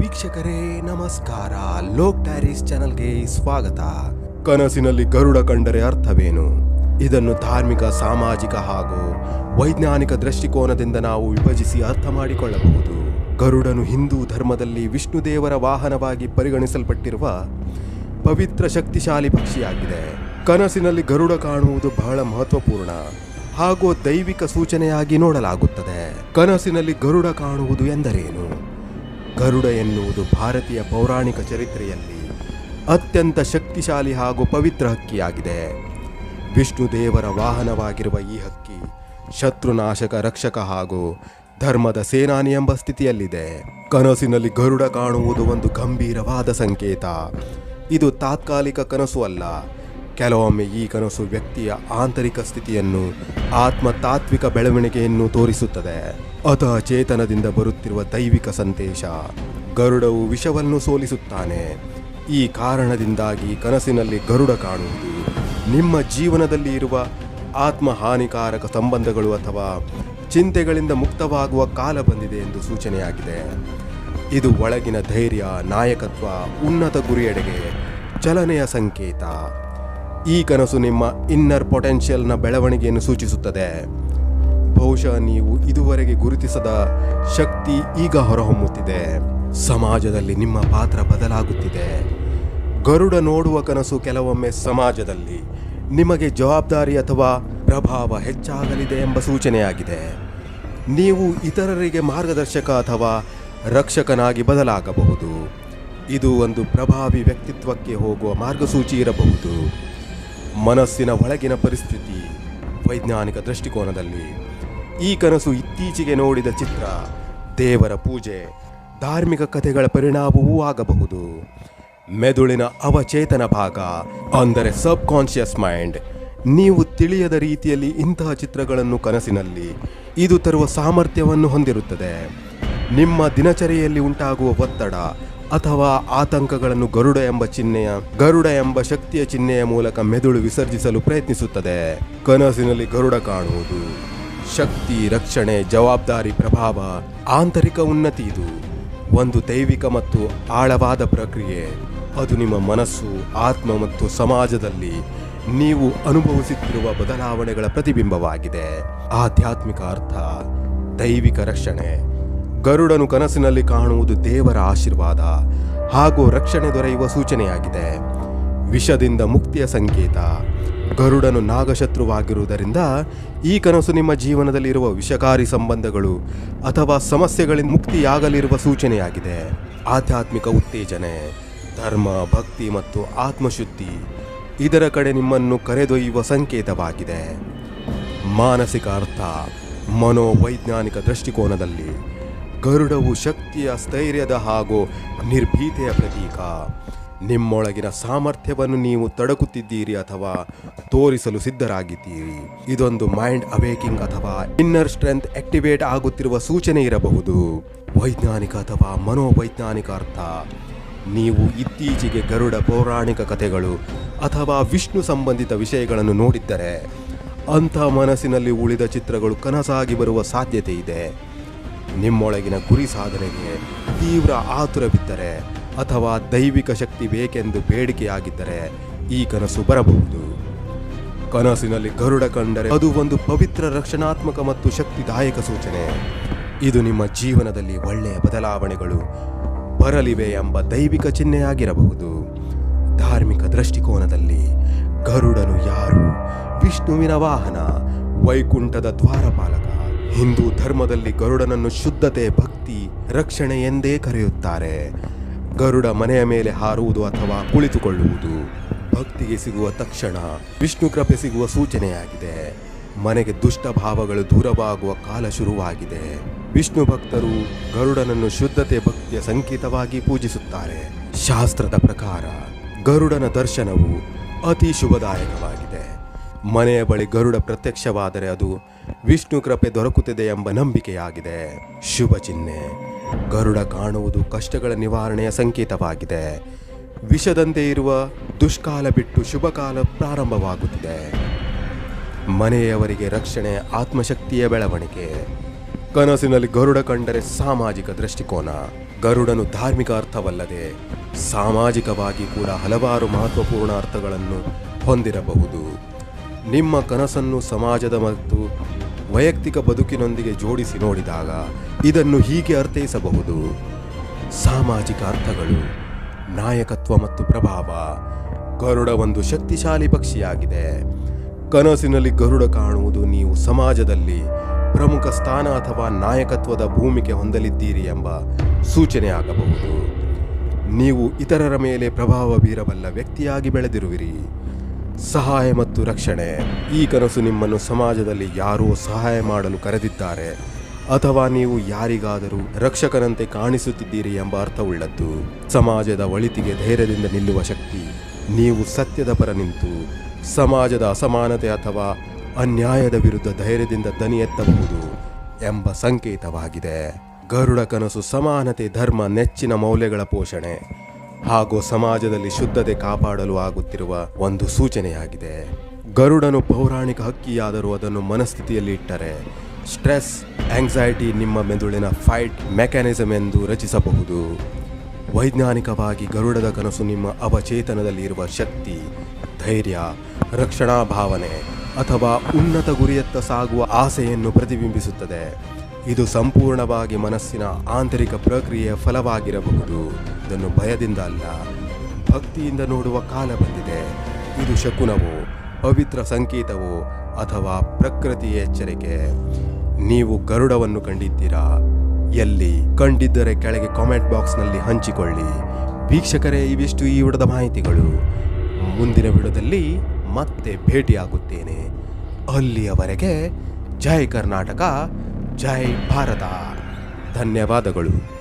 ವೀಕ್ಷಕರೇ, ನಮಸ್ಕಾರ. ಲೋಕ್ ಟ್ಯಾರಿಸ್ ಚಾನಲ್ಗೆ ಸ್ವಾಗತ. ಕನಸಿನಲ್ಲಿ ಗರುಡ ಕಂಡರೆ ಅರ್ಥವೇನು? ಇದನ್ನು ಧಾರ್ಮಿಕ, ಸಾಮಾಜಿಕ ಹಾಗೂ ವೈಜ್ಞಾನಿಕ ದೃಷ್ಟಿಕೋನದಿಂದ ನಾವು ವಿಭಜಿಸಿ ಅರ್ಥ ಮಾಡಿಕೊಳ್ಳಬಹುದು. ಗರುಡನು ಹಿಂದೂ ಧರ್ಮದಲ್ಲಿ ವಿಷ್ಣು ದೇವರ ವಾಹನವಾಗಿ ಪರಿಗಣಿಸಲ್ಪಟ್ಟಿರುವ ಪವಿತ್ರ ಶಕ್ತಿಶಾಲಿ ಪಕ್ಷಿಯಾಗಿದೆ. ಕನಸಿನಲ್ಲಿ ಗರುಡ ಕಾಣುವುದು ಬಹಳ ಮಹತ್ವಪೂರ್ಣ ಹಾಗೂ ದೈವಿಕ ಸೂಚನೆಯಾಗಿ ನೋಡಲಾಗುತ್ತದೆ. ಕನಸಿನಲ್ಲಿ ಗರುಡ ಕಾಣುವುದು ಎಂದರೇನು? ಗರುಡ ಎನ್ನುವುದು ಭಾರತೀಯ ಪೌರಾಣಿಕ ಚರಿತ್ರೆಯಲ್ಲಿ ಅತ್ಯಂತ ಶಕ್ತಿಶಾಲಿ ಹಾಗೂ ಪವಿತ್ರ ಹಕ್ಕಿಯಾಗಿದೆ. ವಿಷ್ಣು ದೇವರ ವಾಹನವಾಗಿರುವ ಈ ಹಕ್ಕಿ ಶತ್ರುನಾಶಕ ರಕ್ಷಕ ಹಾಗೂ ಧರ್ಮದ ಸೇನಾನಿ ಎಂಬ ಸ್ಥಿತಿಯಲ್ಲಿದೆ. ಕನಸಿನಲ್ಲಿ ಗರುಡ ಕಾಣುವುದು ಒಂದು ಗಂಭೀರವಾದ ಸಂಕೇತ. ಇದು ತಾತ್ಕಾಲಿಕ ಕನಸು ಅಲ್ಲ ಕೆಲವೊಮ್ಮೆ ಈ ಕನಸು ವ್ಯಕ್ತಿಯ ಆಂತರಿಕ ಸ್ಥಿತಿಯನ್ನು ಆತ್ಮ ತಾತ್ವಿಕ ಬೆಳವಣಿಗೆಯನ್ನು ತೋರಿಸುತ್ತದೆ. ಅತ ಚೇತನದಿಂದ ಬರುತ್ತಿರುವ ದೈವಿಕ ಸಂದೇಶ ಗರುಡವು ವಿಷವನ್ನು ಸೋಲಿಸುತ್ತಾನೆ. ಈ ಕಾರಣದಿಂದಾಗಿ ಕನಸಿನಲ್ಲಿ ಗರುಡ ಕಾಣುವುದು ನಿಮ್ಮ ಜೀವನದಲ್ಲಿ ಇರುವ ಆತ್ಮಹಾನಿಕಾರಕ ಸಂಬಂಧಗಳು ಅಥವಾ ಚಿಂತೆಗಳಿಂದ ಮುಕ್ತವಾಗುವ ಕಾಲ ಬಂದಿದೆ ಎಂದು ಸೂಚನೆಯಾಗಿದೆ. ಇದು ಒಳಗಿನ ಧೈರ್ಯ, ನಾಯಕತ್ವ, ಉನ್ನತ ಗುರಿಯೆಡೆಗೆ ಚಲನೆಯ ಸಂಕೇತ. ಈ ಕನಸು ನಿಮ್ಮ ಇನ್ನರ್ ಪೊಟೆನ್ಷಿಯಲ್ನ ಬೆಳವಣಿಗೆಯನ್ನು ಸೂಚಿಸುತ್ತದೆ. ಬಹುಶಃ ನೀವು ಇದುವರೆಗೆ ಗುರುತಿಸದ ಶಕ್ತಿ ಈಗ ಹೊರಹೊಮ್ಮುತ್ತಿದೆ. ಸಮಾಜದಲ್ಲಿ ನಿಮ್ಮ ಪಾತ್ರ ಬದಲಾಗುತ್ತಿದೆ. ಗರುಡ ನೋಡುವ ಕನಸು ಕೆಲವೊಮ್ಮೆ ಸಮಾಜದಲ್ಲಿ ನಿಮಗೆ ಜವಾಬ್ದಾರಿ ಅಥವಾ ಪ್ರಭಾವ ಹೆಚ್ಚಾಗಲಿದೆ ಎಂಬ ಸೂಚನೆಯಾಗಿದೆ. ನೀವು ಇತರರಿಗೆ ಮಾರ್ಗದರ್ಶಕ ಅಥವಾ ರಕ್ಷಕನಾಗಿ ಬದಲಾಗಬಹುದು. ಇದು ಒಂದು ಪ್ರಭಾವಿ ವ್ಯಕ್ತಿತ್ವಕ್ಕೆ ಹೋಗುವ ಮಾರ್ಗಸೂಚಿ ಇರಬಹುದು. ಮನಸ್ಸಿನ ಒಳಗಿನ ಪರಿಸ್ಥಿತಿ ವೈಜ್ಞಾನಿಕ ದೃಷ್ಟಿಕೋನದಲ್ಲಿ ಈ ಕನಸು ಇತ್ತೀಚೆಗೆ ನೋಡಿದ ಚಿತ್ರ ದೇವರ ಪೂಜೆ. ಧಾರ್ಮಿಕ ಕಥೆಗಳ ಪರಿಣಾಮವೂ ಆಗಬಹುದು. ಮೆದುಳಿನ ಅವಚೇತನ ಭಾಗ, ಅಂದರೆ ಸಬ್ ಕಾನ್ಷಿಯಸ್ ಮೈಂಡ್. ನೀವು ತಿಳಿಯದ ರೀತಿಯಲ್ಲಿ ಇಂತಹ ಚಿತ್ರಗಳನ್ನು ಕನಸಿನಲ್ಲಿ ಇದು ತರುವ ಸಾಮರ್ಥ್ಯವನ್ನು ಹೊಂದಿರುತ್ತದೆ. ನಿಮ್ಮ ದಿನಚರಿಯಲ್ಲಿ ಉಂಟಾಗುವ ಒತ್ತಡ ಅಥವಾ ಆತಂಕಗಳನ್ನು ಗರುಡ ಎಂಬ ಚಿಹ್ನೆಯ, ಗರುಡ ಎಂಬ ಶಕ್ತಿಯ ಚಿಹ್ನೆಯ ಮೂಲಕ ಮೆದುಳು ವಿಸರ್ಜಿಸಲು ಪ್ರಯತ್ನಿಸುತ್ತದೆ. ಕನಸಿನಲ್ಲಿ ಗರುಡ ಕಾಣುವುದು. ಶಕ್ತಿ, ರಕ್ಷಣೆ, ಜವಾಬ್ದಾರಿ, ಪ್ರಭಾವ, ಆಂತರಿಕ ಉನ್ನತಿ ಇದು. ಒಂದು ದೈವಿಕ ಮತ್ತು ಆಳವಾದ ಪ್ರಕ್ರಿಯೆ. ಅದು ನಿಮ್ಮ ಮನಸ್ಸು, ಆತ್ಮ ಮತ್ತು ಸಮಾಜದಲ್ಲಿ ನೀವು ಅನುಭವಿಸುತ್ತಿರುವ ಬದಲಾವಣೆಗಳ ಪ್ರತಿಬಿಂಬವಾಗಿದೆ. ಆಧ್ಯಾತ್ಮಿಕ ಅರ್ಥ, ದೈವಿಕ ರಕ್ಷಣೆ. ಗರುಡನು ಕನಸಿನಲ್ಲಿ ಕಾಣುವುದು ದೇವರ ಆಶೀರ್ವಾದ ಹಾಗೂ ರಕ್ಷಣೆ ದೊರೆಯುವ ಸೂಚನೆಯಾಗಿದೆ. ವಿಷದಿಂದ ಮುಕ್ತಿಯ ಸಂಕೇತ. ಗರುಡನು ನಾಗಶತ್ರುವಾಗಿರುವುದರಿಂದ ಈ ಕನಸು ನಿಮ್ಮ ಜೀವನದಲ್ಲಿರುವ ವಿಷಕಾರಿ ಸಂಬಂಧಗಳು ಅಥವಾ ಸಮಸ್ಯೆಗಳಿಂದ ಮುಕ್ತಿಯಾಗಲಿರುವ ಸೂಚನೆಯಾಗಿದೆ. ಆಧ್ಯಾತ್ಮಿಕ ಉತ್ತೇಜನೆ, ಧರ್ಮ, ಭಕ್ತಿ ಮತ್ತು ಆತ್ಮಶುದ್ಧಿ ಇದರ ಕಡೆ ನಿಮ್ಮನ್ನು ಕರೆದೊಯ್ಯುವ ಸಂಕೇತವಾಗಿದೆ. ಮಾನಸಿಕ ಅರ್ಥ, ಮನೋವೈಜ್ಞಾನಿಕ ದೃಷ್ಟಿಕೋನದಲ್ಲಿ ಗರುಡವು ಶಕ್ತಿಯ ಸ್ಥೈರ್ಯದ ಹಾಗೂ ನಿರ್ಭೀತೆಯ ಪ್ರತೀಕ. ನಿಮ್ಮೊಳಗಿನ ಸಾಮರ್ಥ್ಯವನ್ನು ನೀವು ತಡಕುತ್ತಿದ್ದೀರಿ ಅಥವಾ ತೋರಿಸಲು ಸಿದ್ಧರಾಗಿದ್ದೀರಿ. ಇದೊಂದು ಮೈಂಡ್ ಅವೇಕಿಂಗ್ ಅಥವಾ ಇನ್ನರ್ ಸ್ಟ್ರೆಂತ್ ಆಕ್ಟಿವೇಟ್ ಆಗುತ್ತಿರುವ ಸೂಚನೆ ಇರಬಹುದು. ವೈಜ್ಞಾನಿಕ ಅಥವಾ ಮನೋವೈಜ್ಞಾನಿಕ ಅರ್ಥ. ನೀವು ಇತ್ತೀಚೆಗೆ ಗರುಡ ಪೌರಾಣಿಕ ಕಥೆಗಳು ಅಥವಾ ವಿಷ್ಣು ಸಂಬಂಧಿತ ವಿಷಯಗಳನ್ನು ನೋಡಿದ್ದರೆ ಅಂಥ ಮನಸ್ಸಿನಲ್ಲಿ ಉಳಿದ ಚಿತ್ರಗಳು ಕನಸಾಗಿ ಬರುವ ಸಾಧ್ಯತೆ ಇದೆ. ನಿಮ್ಮೊಳಗಿನ ಗುರಿ ಸಾಧನೆಗೆ ತೀವ್ರ ಆತುರವಿದ್ದರೆ ಅಥವಾ ದೈವಿಕ ಶಕ್ತಿ ಬೇಕೆಂದು ಬೇಡಿಕೆಯಾಗಿದ್ದರೆ ಈ ಕನಸು ಬರಬಹುದು. ಕನಸಿನಲ್ಲಿ ಗರುಡ ಕಂಡರೆ ಅದು ಒಂದು ಪವಿತ್ರ ರಕ್ಷಣಾತ್ಮಕ ಮತ್ತು ಶಕ್ತಿದಾಯಕ ಸೂಚನೆ. ಇದು ನಿಮ್ಮ ಜೀವನದಲ್ಲಿ ಒಳ್ಳೆಯ ಬದಲಾವಣೆಗಳು ಬರಲಿವೆ ಎಂಬ ದೈವಿಕ ಚಿಹ್ನೆಯಾಗಿರಬಹುದು. ಧಾರ್ಮಿಕ ದೃಷ್ಟಿಕೋನದಲ್ಲಿ ಗರುಡನು ಯಾರು? ವಿಷ್ಣುವಿನ ವಾಹನ, ವೈಕುಂಠದ ದ್ವಾರಪಾಲಕ. ಹಿಂದೂ ಧರ್ಮದಲ್ಲಿ ಗರುಡನನ್ನು ಶುದ್ಧತೆ, ಭಕ್ತಿ, ರಕ್ಷಣೆ ಎಂದೇ ಕರೆಯುತ್ತಾರೆ. ಗರುಡ ಮನೆಯ ಮೇಲೆ ಹಾರುವುದು ಅಥವಾ ಕುಳಿತುಕೊಳ್ಳುವುದು ಭಕ್ತಿಗೆ ಸಿಗುವ ತಕ್ಷಣ ವಿಷ್ಣು ಕೃಪೆ ಸಿಗುವ ಸೂಚನೆಯಾಗಿದೆ. ಮನೆಗೆ ದುಷ್ಟ ಭಾವಗಳು ದೂರವಾಗುವ ಕಾಲ ಶುರುವಾಗಿದೆ. ವಿಷ್ಣು ಭಕ್ತರು ಗರುಡನನ್ನು ಶುದ್ಧತೆ, ಭಕ್ತಿಯ ಸಂಕೇತವಾಗಿ ಪೂಜಿಸುತ್ತಾರೆ. ಶಾಸ್ತ್ರದ ಪ್ರಕಾರ ಗರುಡನ ದರ್ಶನವು ಅತಿ ಶುಭದಾಯಕವಾಗಿದೆ. ಮನೆಯ ಬಳಿ ಗರುಡ ಪ್ರತ್ಯಕ್ಷವಾದರೆ ಅದು ವಿಷ್ಣು ಕೃಪೆ ದೊರಕುತ್ತದೆ ಎಂಬ ನಂಬಿಕೆಯಾಗಿದೆ. ಶುಭ ಚಿಹ್ನೆ. ಗರುಡ ಕಾಣುವುದು ಕಷ್ಟಗಳ ನಿವಾರಣೆಯ ಸಂಕೇತವಾಗಿದೆ. ವಿಷದಂತೆ ಇರುವ ದುಷ್ಕಾಲ ಬಿಟ್ಟು ಶುಭಕಾಲ ಪ್ರಾರಂಭವಾಗುತ್ತಿದೆ. ಮನೆಯವರಿಗೆ ರಕ್ಷಣೆ, ಆತ್ಮಶಕ್ತಿಯ ಬೆಳವಣಿಗೆ. ಕನಸಿನಲ್ಲಿ ಗರುಡ ಕಂಡರೆ ಸಾಮಾಜಿಕ ದೃಷ್ಟಿಕೋನ. ಗರುಡನು ಧಾರ್ಮಿಕ ಅರ್ಥವಲ್ಲದೆ ಸಾಮಾಜಿಕವಾಗಿ ಕೂಡ ಹಲವಾರು ಮಹತ್ವಪೂರ್ಣ ಅರ್ಥಗಳನ್ನು ಹೊಂದಿರಬಹುದು. ನಿಮ್ಮ ಕನಸನ್ನು ಸಮಾಜದ ಮತ್ತು ವೈಯಕ್ತಿಕ ಬದುಕಿನೊಂದಿಗೆ ಜೋಡಿಸಿ ನೋಡಿದಾಗ ಇದನ್ನು ಹೀಗೆ ಅರ್ಥೈಸಬಹುದು. ಸಾಮಾಜಿಕ ಅರ್ಥಗಳು, ನಾಯಕತ್ವ ಮತ್ತು ಪ್ರಭಾವ, ಗರುಡ ಒಂದು ಶಕ್ತಿಶಾಲಿ ಪಕ್ಷಿಯಾಗಿದೆ. ಕನಸಿನಲ್ಲಿ ಗರುಡ ಕಾಣುವುದು ನೀವು ಸಮಾಜದಲ್ಲಿ ಪ್ರಮುಖ ಸ್ಥಾನ ಅಥವಾ ನಾಯಕತ್ವದ ಭೂಮಿಕೆ ಹೊಂದಲಿದ್ದೀರಿ ಎಂಬ ಸೂಚನೆಯಾಗಬಹುದು ನೀವು ಇತರರ ಮೇಲೆ ಪ್ರಭಾವ ಬೀರಬಲ್ಲ ವ್ಯಕ್ತಿಯಾಗಿ ಬೆಳೆದಿರುವಿರಿ. ಸಹಾಯ ಮತ್ತು ರಕ್ಷಣೆ. ಈ ಕನಸು ನಿಮ್ಮನ್ನು ಸಮಾಜದಲ್ಲಿ ಯಾರೋ ಸಹಾಯ ಮಾಡಲು ಕರೆದಿದ್ದಾರೆ. ಅಥವಾ ನೀವು ಯಾರಿಗಾದರೂ ರಕ್ಷಕನಂತೆ ಕಾಣಿಸುತ್ತಿದ್ದೀರಿ ಎಂಬ ಅರ್ಥವುಳ್ಳದ್ದು. ಸಮಾಜದ ಒಳಿತಿಗೆ ಧೈರ್ಯದಿಂದ ನಿಲ್ಲುವ ಶಕ್ತಿ. ನೀವು ಸತ್ಯದ ಪರ ನಿಂತು, ಸಮಾಜದ ಅಸಮಾನತೆ ಅಥವಾ ಅನ್ಯಾಯದ ವಿರುದ್ಧ ಧೈರ್ಯದಿಂದ ದನಿ ಎತ್ತಬಹುದು ಎಂಬ ಸಂಕೇತವಾಗಿದೆ. ಗರುಡ ಕನಸು ಸಮಾನತೆ, ಧರ್ಮ, ನೆಚ್ಚಿನ ಮೌಲ್ಯಗಳ ಪೋಷಣೆ. ಹಾಗೂ ಸಮಾಜದಲ್ಲಿ ಶುದ್ಧತೆ ಕಾಪಾಡಲು ಆಗುತ್ತಿರುವ ಒಂದು ಸೂಚನೆಯಾಗಿದೆ. ಗರುಡನು ಪೌರಾಣಿಕ ಹಕ್ಕಿಯಾದರೂ ಅದನ್ನು ಮನಸ್ಥಿತಿಯಲ್ಲಿ ಇಟ್ಟರೆ ಸ್ಟ್ರೆಸ್, ಆಂಗ್ಸೈಟಿ ನಿಮ್ಮ ಮೆದುಳಿನ ಫೈಟ್ ಮೆಕ್ಯಾನಿಸಮ್ ಎಂದು ರಚಿಸಬಹುದು. ವೈಜ್ಞಾನಿಕವಾಗಿ ಗರುಡದ ಕನಸು ನಿಮ್ಮ ಅವಚೇತನದಲ್ಲಿ ಇರುವ ಶಕ್ತಿ, ಧೈರ್ಯ, ರಕ್ಷಣಾ ಭಾವನೆ ಅಥವಾ ಉನ್ನತ ಗುರಿಯತ್ತ ಸಾಗುವ ಆಸೆಯನ್ನು ಪ್ರತಿಬಿಂಬಿಸುತ್ತದೆ. ಇದು ಸಂಪೂರ್ಣವಾಗಿ ಮನಸ್ಸಿನ ಆಂತರಿಕ ಪ್ರಕ್ರಿಯೆಯ ಫಲವಾಗಿರಬಹುದು. ಇದನ್ನು ಭಯದಿಂದ ಅಲ್ಲ, ಭಕ್ತಿಯಿಂದ ನೋಡುವ ಕಾಲ ಬಂದಿದೆ. ಇದು ಶಕುನವೋ, ಪವಿತ್ರ ಸಂಕೇತವೋ ಅಥವಾ ಪ್ರಕೃತಿಯ ಎಚ್ಚರಿಕೆ? ನೀವು ಗರುಡವನ್ನು ಕಂಡಿದ್ದೀರಾ? ಎಲ್ಲಿ? ಕಂಡಿದ್ದರೆ ಕೆಳಗೆ ಕಾಮೆಂಟ್ ಬಾಕ್ಸ್ನಲ್ಲಿ ಹಂಚಿಕೊಳ್ಳಿ. ವೀಕ್ಷಕರೇ, ಇವಿಷ್ಟು ಈ ವಿಡದ ಮಾಹಿತಿಗಳು. ಮುಂದಿನ ವಿಡದಲ್ಲಿ ಮತ್ತೆ ಭೇಟಿಯಾಗುತ್ತೇನೆ. ಅಲ್ಲಿಯವರೆಗೆ ಜೈ ಕರ್ನಾಟಕ. ಜೈ ಭಾರತ. ಧನ್ಯವಾದಗಳು.